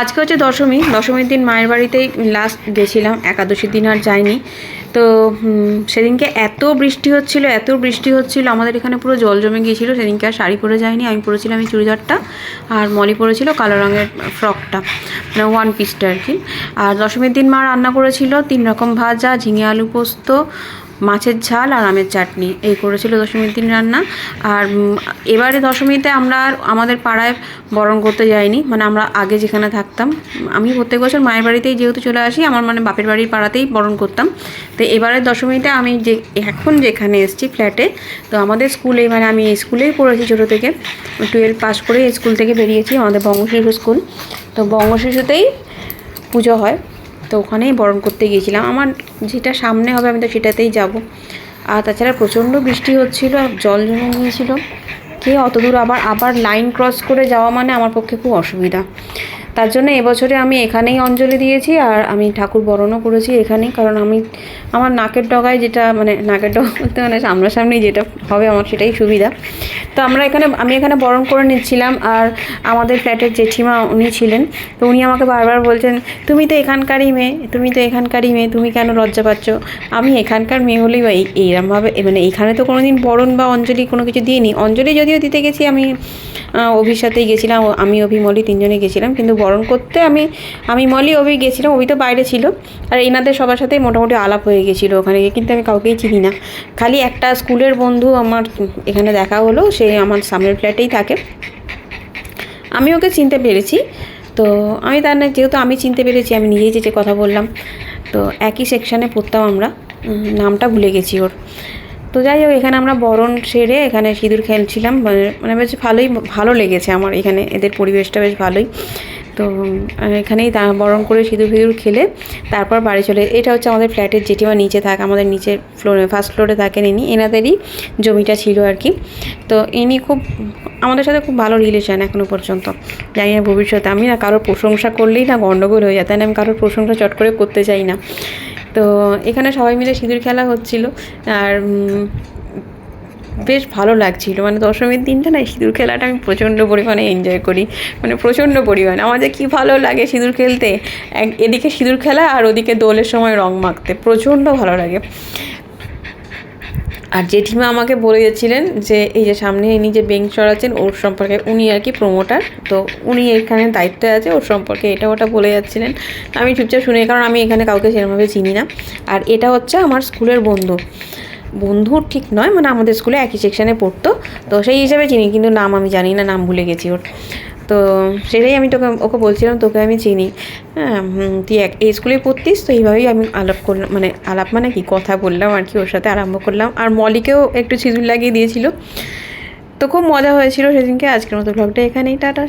আজকে হচ্ছে দশমী, দশমীর দিন মায়ের বাড়িতেই লাস্ট গেছিলাম একাদশীর দিন আর যাইনি। তো সেদিনকে এত বৃষ্টি হচ্ছিল, এত বৃষ্টি হচ্ছিল, আমাদের এখানে পুরো জল জমে গিয়েছিল, সেদিনকে আর শাড়ি পরে যায়নি আমি পরেছিলাম এই চুড়িদারটা, আর মলি পরেছিল কালো রঙের ফ্রকটা মানে ওয়ান পিসটা আর কি। আর দশমীর দিন মা রান্না করেছিল তিন রকম ভাজা, ঝিঙে আলু পোস্ত মাছের ঝাল আর আমের চাটনি, এই করেছিল দশমীর দিন রান্না। আর এবারে দশমীতে আমরা আমাদের পাড়ায় বরণ করতে যাইনি মানে আমরা আগে যেখানে থাকতাম, আমি প্রত্যেক বছর মায়ের বাড়িতেই যেহেতু চলে আসি, আমার মানে বাপের বাড়ির পাড়াতেই বরণ করতাম। তো এবারের দশমীতে আমি যে, এখন যেখানে এসেছি ফ্ল্যাটে, তো আমাদের স্কুলে মানে আমি স্কুলেই পড়েছি ছোটো থেকে, টুয়েলভ পাস করে স্কুল থেকে বেরিয়েছি, আমাদের বঙ্গশিশু স্কুল। তো বঙ্গশিশুতেই পুজো হয়। তো ওখানেই বরণ করতে গিয়েছিলাম। আমার যেটা সামনে হবে, আমি তো সেটাতেই যাব। আর তাছাড়া প্রচণ্ড বৃষ্টি হচ্ছিল জল জমে গিয়েছিল। কে অত দূর আবার আবার লাইন ক্রস করে যাওয়া মানে আমার পক্ষে খুব অসুবিধা। তার জন্য এবছরে আমি এখানেই অঞ্জলি দিয়েছি আর আমি ঠাকুর বরণও করেছি এখানেই, কারণ আমি আমার নাকের ডগায় যেটা মানে নাকের ডগা বলতে মানে সামনাসামনি যেটা হবে আমার সেটাই সুবিধা। তো আমরা এখানে, আমি এখানে বরণ করে নিচ্ছিলাম আর আমাদের ফ্ল্যাটের জেঠিমা উনি ছিলেন। তো উনি আমাকে বারবার বলছেন, তুমি তো এখানকারই মেয়ে, তুমি তো এখানকারই মেয়ে, তুমি কেন লজ্জা পাচ্ছ? আমি এখানকার মেয়ে হলেই বা এই, এইরমভাবে মানে এখানে তো কোনো দিন বরণ বা অঞ্জলি কোনো কিছু দিইনি। অঞ্জলি যদিও দিতে গেছি, আমি অভির সাথেই গেছিলাম, আমি অভি মলি তিনজনে গেছিলাম, কিন্তু বরণ করতে আমি আমি মলি, অভি গেছিলাম, অভি তো বাইরে ছিল। আর এনাদের সবার সাথেই মোটামুটি আলাপ হয়ে গেছিল ওখানে গিয়ে কিন্তু আমি কাউকেই চিনি না। খালি একটা স্কুলের বন্ধু আমার এখানে দেখা হলো, সে আমার সামনের ফ্ল্যাটেই থাকে। আমি ওকে চিনতে পেরেছি। তো আমি তার না যেহেতু আমি চিনতে পেরেছি, আমি নিজেই যেচে কথা বললাম। তো একই সেকশানে পড়তাম আমরা। নামটা ভুলে গেছি ওর। তো যাই হোক, এখানে আমরা বরণ সেরে এখানে সিঁদুর খেলছিলাম। মানে মানে বেশ ভালোই, ভালো লেগেছে আমার এখানে। এদের পরিবেশটা বেশ ভালোই। তো এখানেই বরণ করে সিঁদুর ফিঁদুর খেলে তারপর বাড়ি চলে এটা হচ্ছে আমাদের ফ্ল্যাটের জেঠিমা নিচে থাকে, আমাদের নিচে ফ্লোরে ফার্স্ট ফ্লোরে থাকেন ইনি। এনাদেরই জমিটা ছিল আর কি। তো ইনি খুব, আমাদের সাথে খুব ভালো রিলেশন এখনও পর্যন্ত। জানি না ভবিষ্যতে আমি না কারোর প্রশংসা করলেই না গণ্ডগোল হয়ে যায়, তাই না আমি কারোর প্রশংসা চট করে করতে চাই না। তো এখানে সবাই মিলে সিঁদুর খেলা হচ্ছিল। আর বেশ ভালো লাগছিল। মানে দশমীর দিনটা না সিঁদুর খেলাটা আমি প্রচণ্ড পরিমাণে এনজয় করি। মানে প্রচণ্ড পরিমাণে। আমাদের কি ভালো লাগে সিঁদুর খেলতে এদিকে সিঁদুর খেলা আর ওদিকে দোলের সময় রং মাখতে। প্রচণ্ড ভালো লাগে। আর জেঠিমা আমাকে বলে যাচ্ছিলেন যে, এই যে সামনে ইনি যে বেঞ্চ চড়াচ্ছেন, ওর সম্পর্কে উনি আর কি প্রমোটার তো উনি এখানে দায়িত্বে আছে, ওর সম্পর্কে এটা ওটা বলে যাচ্ছিলেন। আমি চুপচাপ শুনে, কারণ আমি এখানে কাউকে সেরকমভাবে চিনি না। আর এটা হচ্ছে আমার স্কুলের বন্ধু। বন্ধু ঠিক নয় মানে আমাদের স্কুলে একই সেকশানে পড়তো। তো সেই হিসাবে চিনি, কিন্তু নাম আমি জানি না, নাম ভুলে গেছি ওর। তো সেটাই আমি তোকে, ওকে বলছিলাম, তোকে আমি চিনি। হ্যাঁ তুই এক, এই স্কুলে পড়তিস, তো এইভাবেই আমি আলাপ করলাম মানে আলাপ মানে কি? কথা বললাম আর কি, ওর সাথে আরম্ভ করলাম। আর মলিকেও একটু সিঁদুর লাগিয়ে দিয়েছিল। তো খুব মজা হয়েছিল সেদিনকে। আজকের মতো ব্লগটা এখানেই, টাটা।